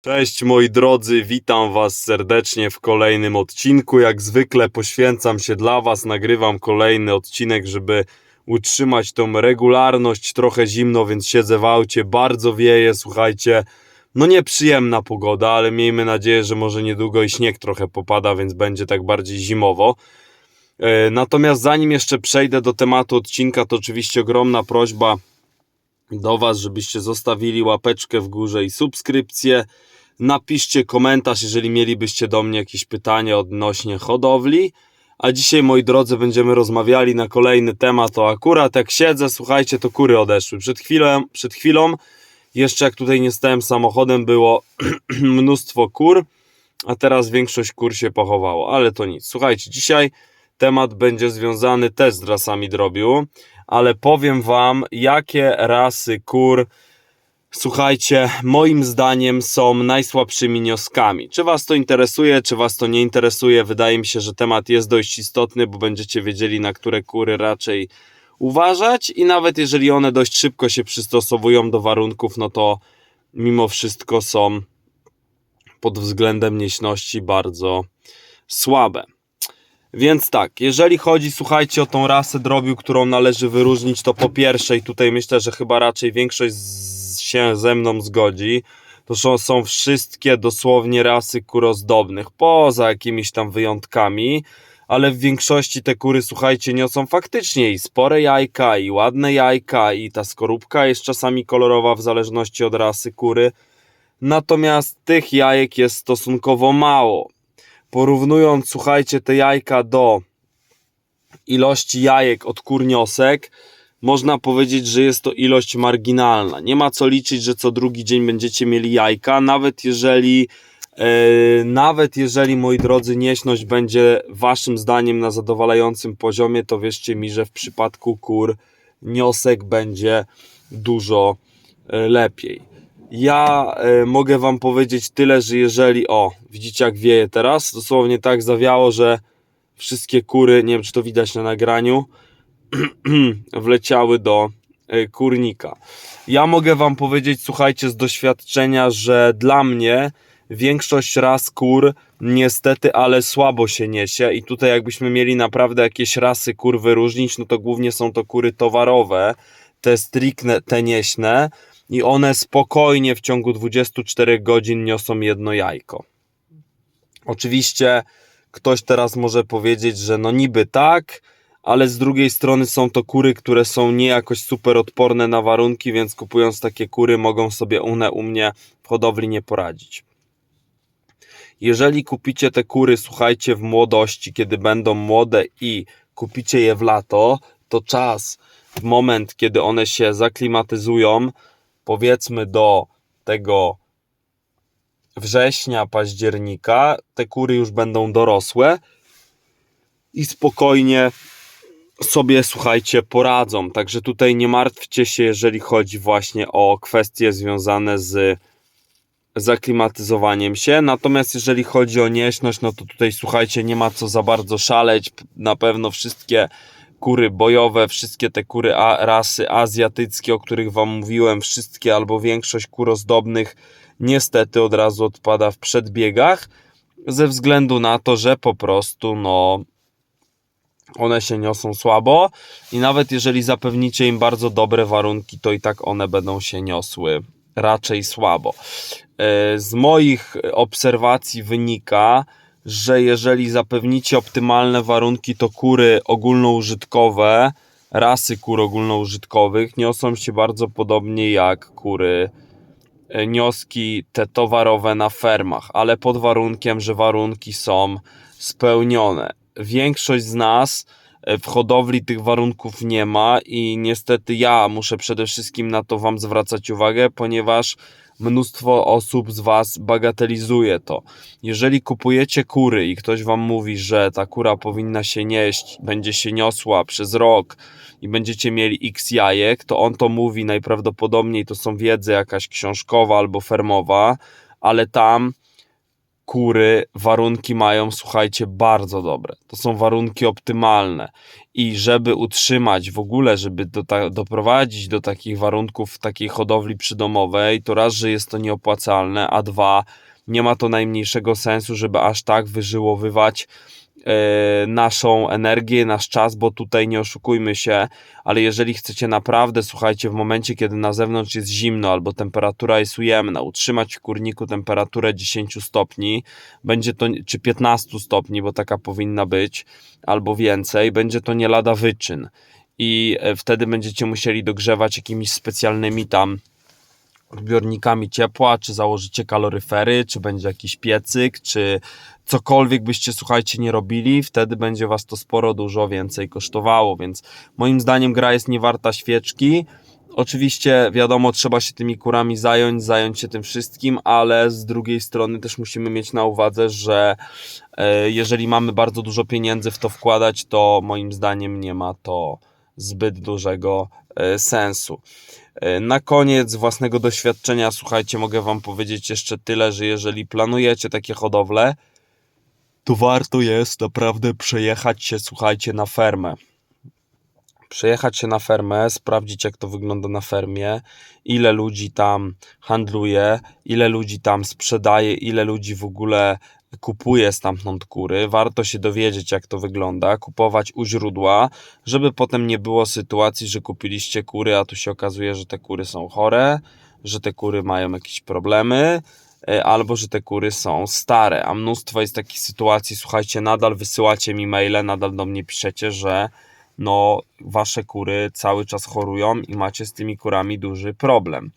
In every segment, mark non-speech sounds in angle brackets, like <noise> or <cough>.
Cześć moi drodzy, witam Was serdecznie w kolejnym odcinku. Jak zwykle poświęcam się dla Was, nagrywam kolejny odcinek, żeby utrzymać tą regularność. Trochę zimno, więc siedzę w aucie, bardzo wieje, słuchajcie. No nieprzyjemna pogoda, ale miejmy nadzieję, że może niedługo i śnieg trochę popada, więc będzie tak bardziej zimowo. E, Natomiast zanim jeszcze przejdę do tematu odcinka, to oczywiście ogromna prośba do Was, żebyście zostawili łapeczkę w górze i subskrypcję. Napiszcie komentarz, jeżeli mielibyście do mnie jakieś pytania odnośnie hodowli. A dzisiaj, moi drodzy, będziemy rozmawiali na kolejny temat. O akurat jak siedzę, słuchajcie, to kury odeszły. Przed chwilą, przed chwilą jeszcze jak tutaj nie stałem samochodem, było <clears throat> mnóstwo kur, a teraz większość kur się pochowało, ale to nic. Słuchajcie, dzisiaj temat będzie związany też z rasami drobiu, ale powiem Wam, jakie rasy kur, słuchajcie, moim zdaniem są najsłabszymi nioskami. Czy Was to interesuje, czy Was to nie interesuje? Wydaje mi się, że temat jest dość istotny, bo będziecie wiedzieli, na które kury raczej uważać i nawet jeżeli one dość szybko się przystosowują do warunków, no to mimo wszystko są pod względem nieśności bardzo słabe. Więc tak, jeżeli chodzi, słuchajcie, o tą rasę drobiu, którą należy wyróżnić, to po pierwsze, i tutaj myślę, że chyba raczej większość z, się ze mną zgodzi, to są, są wszystkie dosłownie rasy kur ozdobnych, poza jakimiś tam wyjątkami, ale w większości te kury, słuchajcie, niosą faktycznie i spore jajka, i ładne jajka, i ta skorupka jest czasami kolorowa w zależności od rasy kury. Natomiast tych jajek jest stosunkowo mało. Porównując, słuchajcie, te jajka do ilości jajek od kurniosek, można powiedzieć, że jest to ilość marginalna. Nie ma co liczyć, że co drugi dzień będziecie mieli jajka, nawet jeżeli e, nawet jeżeli, moi drodzy, nieśność będzie waszym zdaniem na zadowalającym poziomie, to wierzcie mi, że w przypadku kur niosek będzie dużo e, lepiej. Ja e, mogę wam powiedzieć tyle, że jeżeli, o, widzicie jak wieje teraz, dosłownie tak zawiało, że wszystkie kury, nie wiem czy to widać na nagraniu, <clears throat> wleciały do e, kurnika. Ja mogę wam powiedzieć, słuchajcie, z doświadczenia, że dla mnie większość ras kur niestety, ale słabo się niesie i tutaj jakbyśmy mieli naprawdę jakieś rasy kur wyróżnić, no to głównie są to kury towarowe, te stricte, te nieśne i one spokojnie w ciągu 24 godzin niosą jedno jajko. Oczywiście ktoś teraz może powiedzieć, że no niby tak, ale z drugiej strony są to kury, które są nie jakoś super odporne na warunki, więc kupując takie kury mogą sobie one u mnie w hodowli nie poradzić. Jeżeli kupicie te kury, słuchajcie, w młodości, kiedy będą młode i kupicie je w lato, to czas, moment, kiedy one się zaklimatyzują, powiedzmy do tego września, października, te kury już będą dorosłe i spokojnie sobie, słuchajcie, poradzą. Także tutaj nie martwcie się, jeżeli chodzi właśnie o kwestie związane z zaklimatyzowaniem się. Natomiast jeżeli chodzi o nieśność, no to tutaj słuchajcie, nie ma co za bardzo szaleć. Na pewno wszystkie kury bojowe, wszystkie te kury a, rasy azjatyckie, o których Wam mówiłem, wszystkie albo większość kur ozdobnych niestety od razu odpada w przedbiegach ze względu na to, że po prostu no one się niosą słabo i nawet jeżeli zapewnicie im bardzo dobre warunki, to i tak one będą się niosły raczej słabo. E, Z moich obserwacji wynika, że jeżeli zapewnicie optymalne warunki, to kury ogólnoużytkowe, rasy kur ogólnoużytkowych niosą się bardzo podobnie jak kury e, nioski te towarowe na fermach, ale pod warunkiem, że warunki są spełnione. Większość z nas e, w hodowli tych warunków nie ma i niestety ja muszę przede wszystkim na to Wam zwracać uwagę, ponieważ mnóstwo osób z Was bagatelizuje to. Jeżeli kupujecie kury i ktoś Wam mówi, że ta kura powinna się nieść, będzie się niosła przez rok i będziecie mieli x jajek, to on to mówi najprawdopodobniej to są wiedzy jakaś książkowa albo fermowa, ale tam kury warunki mają, słuchajcie, bardzo dobre. To są warunki optymalne. I żeby utrzymać w ogóle, żeby do doprowadzić do takich warunków takiej hodowli przydomowej, to raz, że jest to nieopłacalne, a dwa, nie ma to najmniejszego sensu, żeby aż tak wyżyłowywać naszą energię, nasz czas, bo tutaj nie oszukujmy się, ale jeżeli chcecie naprawdę, słuchajcie, w momencie, kiedy na zewnątrz jest zimno albo temperatura jest ujemna, utrzymać w kurniku temperaturę 10 stopni, będzie to, czy 15 stopni, bo taka powinna być, albo więcej, będzie to nie lada wyczyn. I e, wtedy będziecie musieli dogrzewać jakimiś specjalnymi tam odbiornikami ciepła, czy założycie kaloryfery, czy będzie jakiś piecyk, czy cokolwiek byście, słuchajcie, nie robili, wtedy będzie was to sporo dużo więcej kosztowało, więc moim zdaniem gra jest niewarta świeczki. Oczywiście, wiadomo, trzeba się tymi kurami zająć, zająć się tym wszystkim, ale z drugiej strony też musimy mieć na uwadze, że e, jeżeli mamy bardzo dużo pieniędzy w to wkładać, to moim zdaniem nie ma to zbyt dużego e, sensu. E, Na koniec własnego doświadczenia, słuchajcie, mogę Wam powiedzieć jeszcze tyle, że jeżeli planujecie takie hodowle, to warto jest naprawdę przejechać się, słuchajcie, na fermę. Przejechać się na fermę, sprawdzić jak to wygląda na fermie, ile ludzi tam handluje, ile ludzi tam sprzedaje, ile ludzi w ogóle kupuje stamtąd kury. Warto się dowiedzieć, jak to wygląda, kupować u źródła, żeby potem nie było sytuacji, że kupiliście kury, a tu się okazuje, że te kury są chore, że te kury mają jakieś problemy, albo że te kury są stare. A mnóstwo jest takich sytuacji, słuchajcie, nadal wysyłacie mi maile, nadal do mnie piszecie, że no, wasze kury cały czas chorują i macie z tymi kurami duży problem.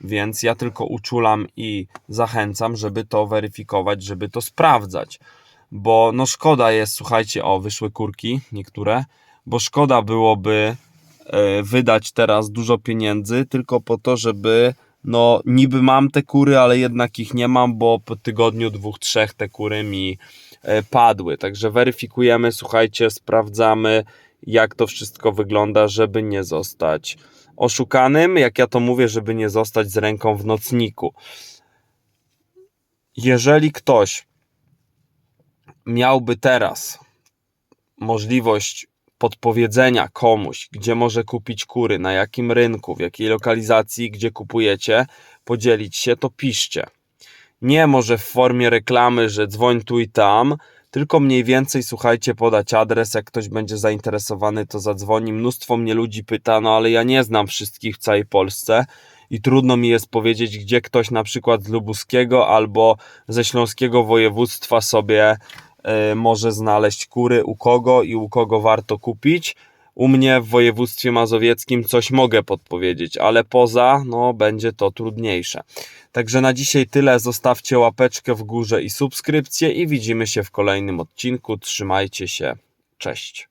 Więc ja tylko uczulam i zachęcam, żeby to weryfikować, żeby to sprawdzać. Bo no szkoda jest, słuchajcie, o, wyszły kurki niektóre, bo szkoda byłoby e, wydać teraz dużo pieniędzy tylko po to, żeby no niby mam te kury, ale jednak ich nie mam, bo po tygodniu, dwóch, trzech te kury mi e, padły. Także weryfikujemy, słuchajcie, sprawdzamy, jak to wszystko wygląda, żeby nie zostać oszukanym, jak ja to mówię, żeby nie zostać z ręką w nocniku. Jeżeli ktoś miałby teraz możliwość podpowiedzenia komuś, gdzie może kupić kury, na jakim rynku, w jakiej lokalizacji, gdzie kupujecie, podzielić się, to piszcie. Nie może w formie reklamy, że dzwoń tu i tam, tylko mniej więcej, słuchajcie, podać adres, jak ktoś będzie zainteresowany, to zadzwoni. Mnóstwo mnie ludzi pyta, no ale ja nie znam wszystkich w całej Polsce i trudno mi jest powiedzieć, gdzie ktoś na przykład z Lubuskiego albo ze Śląskiego województwa sobie może znaleźć kury, u kogo i u kogo warto kupić. U mnie w województwie mazowieckim coś mogę podpowiedzieć, ale poza, no, będzie to trudniejsze. Także na dzisiaj tyle. Zostawcie łapeczkę w górze i subskrypcję i widzimy się w kolejnym odcinku. Trzymajcie się. Cześć.